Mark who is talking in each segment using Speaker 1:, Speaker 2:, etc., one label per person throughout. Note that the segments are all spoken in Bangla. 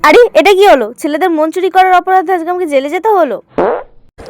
Speaker 1: আরে এটা কি হলো? ছেলেদের মন চুরি করার অপরাধে আজকে আমাকে জেলে যেতে হলো?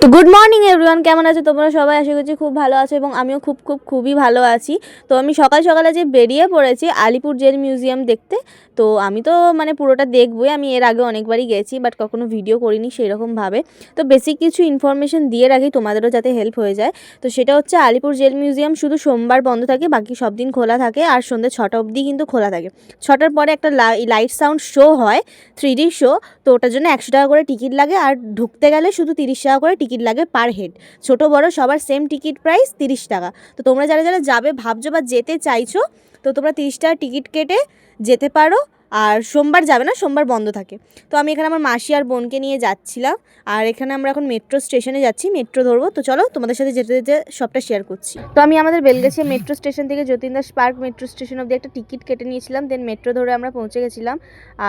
Speaker 1: তো গুড মর্নিং এভরিওয়ান কেমন আছে? তোমরা সবাই আশা করছি খুব ভালো আছো এবং আমিও খুব খুব, খুবই ভালো আছি। তো আমি সকাল সকালে যে বেরিয়ে পড়েছি আলিপুর জেল মিউজিয়াম দেখতে। তো আমি তো মানে পুরোটা দেখবই। আমি এর আগে অনেকবারই গেছি বাট কখনো ভিডিও করিনি সেই রকমভাবে তো বেসিক কিছু ইনফরমেশন দিয়ে রাখি, তোমাদেরও যাতে হেল্প হয়ে যায়। তো সেটা হচ্ছে আলিপুর জেল মিউজিয়াম শুধু সোমবার বন্ধ থাকে, বাকি সব দিন খোলা থাকে আর সন্ধ্যে ছটা অবধি কিন্তু খোলা থাকে। ছটার পরে একটা লাইট সাউন্ড শো হয় থ্রি ডি শো তো ওটার জন্য একশো টাকা করে টিকিট লাগে আর ঢুকতে গেলে শুধু তিরিশ টাকা করে টিকিট লাগে পার হেড। ছোট বড় সবার সেম টিকিট প্রাইস তিরিশ টাকা। তো তোমরা যারা যারা যাবে, ভাবছ বা যেতে চাইছো, তো তোমরা তিরিশ টাকা টিকিট কেটে যেতে পারো। আর সোমবার যাবে না, সোমবার বন্ধ থাকে। তো আমি এখানে আমার মাসি আর বোনকে নিয়ে যাচ্ছিলাম। আর এখানে আমরা এখন মেট্রো স্টেশনে যাচ্ছি মেট্রো ধরবো। তো চলো তোমাদের সাথে যেতে যেতে সবটা শেয়ার করছি। তো আমি আমাদের বেলগাছিয়া মেট্রো স্টেশন থেকে Jatin Das park metro station অবধি একটা টিকিট কেটে নিয়েছিলাম। দেন মেট্রো ধরে আমরা পৌঁছে গেছিলাম।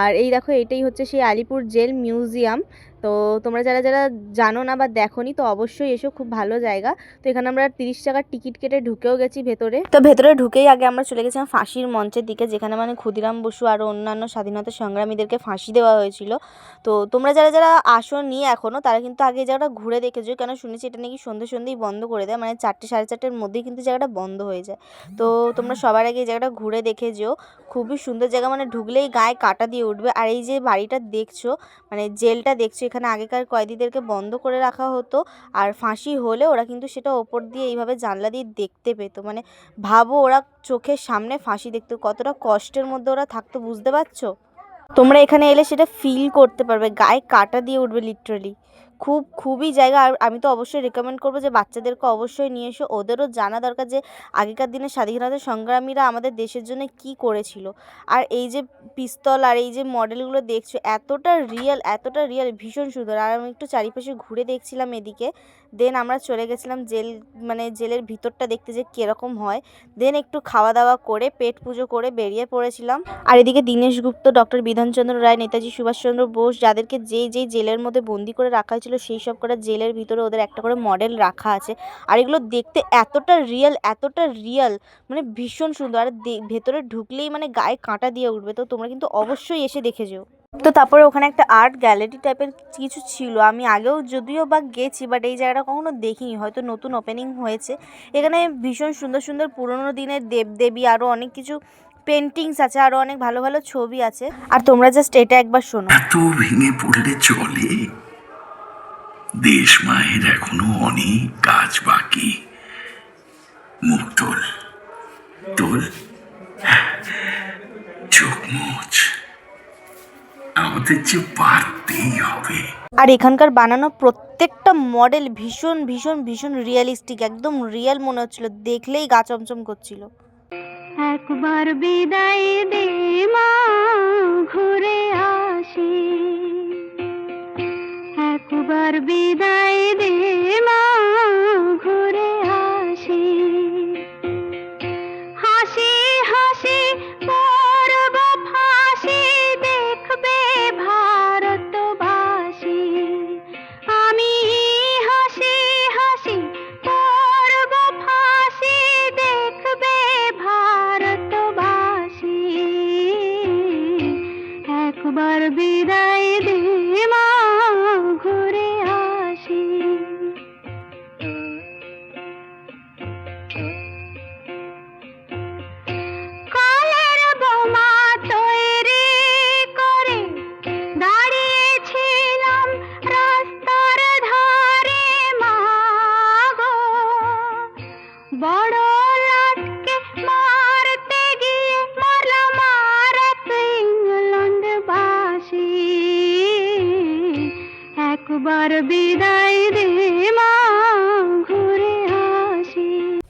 Speaker 1: আর এই দেখো, এটাই হচ্ছে সেই আলিপুর জেল মিউজিয়াম তো তোমরা যারা যারা জানো না বা দেখোনি, তো অবশ্যই এসো, খুব ভালো জায়গা। তো এখানে আমরা তিরিশ টাকার টিকিট কেটে ঢুকেও গেছি ভেতরে। তো ভেতরে ঢুকেই আগে আমরা চলে গেছিলাম ফাঁসির মঞ্চের দিকে, যেখানে মানে ক্ষুদিরাম বসু আরও অন্যান্য স্বাধীনতা সংগ্রামীদেরকে ফাঁসি দেওয়া হয়েছিল। তো তোমরা যারা যারা আসো নি এখনও তারা কিন্তু আগে জায়গাটা ঘুরে দেখেছ। কেন শুনেছি এটা নাকি সন্ধ্যে সন্ধ্যেই বন্ধ করে দেয় মানে চারটে সাড়ে চারটের মধ্যেই কিন্তু জায়গাটা বন্ধ হয়ে যায়। তো তোমরা সবার আগে এই জায়গাটা ঘুরে দেখে যেও খুবই সুন্দর জায়গা মানে ঢুকলেই গায়ে কাটা দিয়ে উঠবে। আর এই যে বাড়িটা দেখছ মানে জেলটা দেখছ এখানে আগেকার কয়েদিদেরকে বন্ধ করে রাখা হতো। আর ফাঁসি হলে ওরা কিন্তু সেটা ওপর দিয়ে এইভাবে জানলা দিয়ে দেখতে পেতো। মানে ভাবো ওরা চোখের সামনে ফাঁসি দেখতো। কতটা কষ্টের মধ্যে ওরা থাকতো, বুঝতে পারছ? তোমরা এখানে এলে সেটা ফিল করতে পারবে। গায়ে কাটা দিয়ে উঠবে লিটারালি খুব, খুবই জায়গা। আর আমি তো অবশ্যই রেকমেন্ড করব যে বাচ্চাদেরকে অবশ্যই নিয়ে এসো। ওদেরও জানা দরকার যে আগেকার দিনে স্বাধীনতা সংগ্রামীরা আমাদের দেশের জন্য কি করেছিল। আর এই যে পিস্তল আর এই যে মডেলগুলো দেখছ, এতটা রিয়েল এতটা রিয়েল ভীষণ সুন্দর। আর আমি একটু চারিপাশে ঘুরে দেখছিলাম এদিকে। দেন আমরা চলে গেছিলাম জেল মানে জেলের ভিতরটা দেখতে যে কীরকম হয়। দেন একটু খাওয়া দাওয়া করে, পেট পুজো করে বেরিয়ে পড়েছিলাম। আর এদিকে দীনেশ গুপ্ত, ডক্টর বিধানচন্দ্র রায়, নেতাজি সুভাষচন্দ্র বোস, যাদেরকে যেই যেই জেলের মধ্যে বন্দি করে রাখা হয়েছিল সেই সব কটা জেলের ভিতরে ওদের একটা করে মডেল রাখা আছে। আর এগুলো দেখতে এতটা রিয়েল এতটা রিয়েল মানে ভীষণ সুন্দর। আর ভেতরে ঢুকলেই মানে গায়ে কাঁটা দিয়ে উঠবে। তো তোমরা কিন্তু অবশ্যই এসে দেখে যেও। তো তারপরে ওখানে একটা আর্ট গ্যালারি টাইপের কিছু ছিল। আমি আগেও যদিও বা গেছি বাট এই জায়গাটা কখনো দেখিনি। হয়তো নতুন ওপেনিং হয়েছে। এখানে ভীষণ সুন্দর সুন্দর পুরোনো দিনের দেবদেবী আরও অনেক কিছু পেন্টিংস আছে আরও অনেক ভালো ভালো ছবি আছে। আর তোমরা জাস্ট এটা একবার শোনো।
Speaker 2: ভেঙে পড়লে চলে। দেশ মায়ের এখনও অনেক কাজ বাকি। মুখ তোল। তোল। চোখ মুছ। আমাদের যে পারতেই হবে।
Speaker 1: আর এখানকার বানানো প্রত্যেকটা মডেল ভীষণ ভীষণ ভীষণ রিয়েলিস্টিক একদম রিয়েল মনে হচ্ছিল। দেখলেই গা চমচম করছিল।
Speaker 3: একবার বিদায় একবার বিদায় দে মা ঘুরে আসি।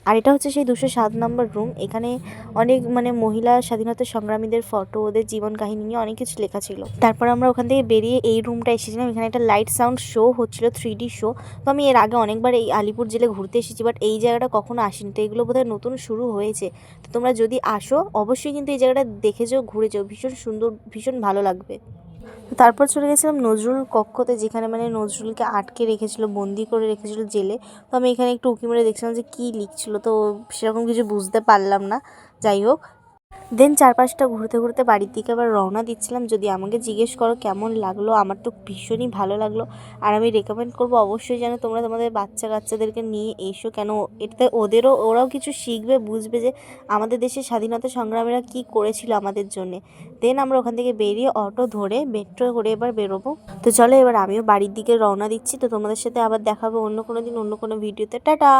Speaker 3: আর
Speaker 1: এটা হচ্ছে সেই দুশো সাত নম্বর রুম এখানে অনেক মানে মহিলা স্বাধীনতা সংগ্রামীদের ফটো ওদের জীবন কাহিনী নিয়ে অনেক কিছু লেখা ছিল। তারপর আমরা ওখান থেকে বেরিয়ে এই রুমটা এসেছিলাম। এখানে একটা লাইট সাউন্ড শো হচ্ছিল থ্রি ডি শো তো আমি এর আগে অনেকবার এই আলিপুর জেলে ঘুরতে এসেছি বাট এই জায়গাটা কখনো আসিনি। তো এগুলো বোধহয় নতুন শুরু হয়েছে। তো তোমরা যদি আসো, অবশ্যই কিন্তু এই জায়গাটা দেখে যাও, ঘুরে যাও। ভীষণ সুন্দর, ভীষণ ভালো লাগবে। তারপর চলে গেছিলাম নজরুল কক্ষতে, যেখানে মানে নজরুলকে আটকে রেখেছিল, বন্দি করে রেখেছিল জেলে। তো আমি এখানে একটু উঁকি মেরে দেখছিলাম যে কী লিখছিল, তো সেরকম কিছু বুঝতে পারলাম না। যাই হোক দেন চারপাশটা ঘুরতে ঘুরতে বাড়ির দিকে আবার রওনা দিচ্ছিলাম। যদি আমাকে জিজ্ঞেস করো কেমন লাগল, আমার তো ভীষণই ভালো লাগল। আর আমি রেকমেন্ড করব অবশ্যই যেন তোমরা তোমাদের বাচ্চা কাচ্চাদেরকে নিয়ে এসো। কেন এটাতে ওদেরও, ওরাও কিছু শিখবে, বুঝবে যে আমাদের দেশের স্বাধীনতা সংগ্রামীরা কী করেছিল আমাদের জন্যে। দেন আমরা ওখান থেকে বেরিয়ে অটো ধরে মেট্রো করে এবার বেরোবো। তো চলো এবার আমিও বাড়ির দিকে রওনা দিচ্ছি। তো তোমাদের সাথে আবার দেখাবো অন্য কোনো দিন, অন্য কোনো ভিডিওতে টাটা!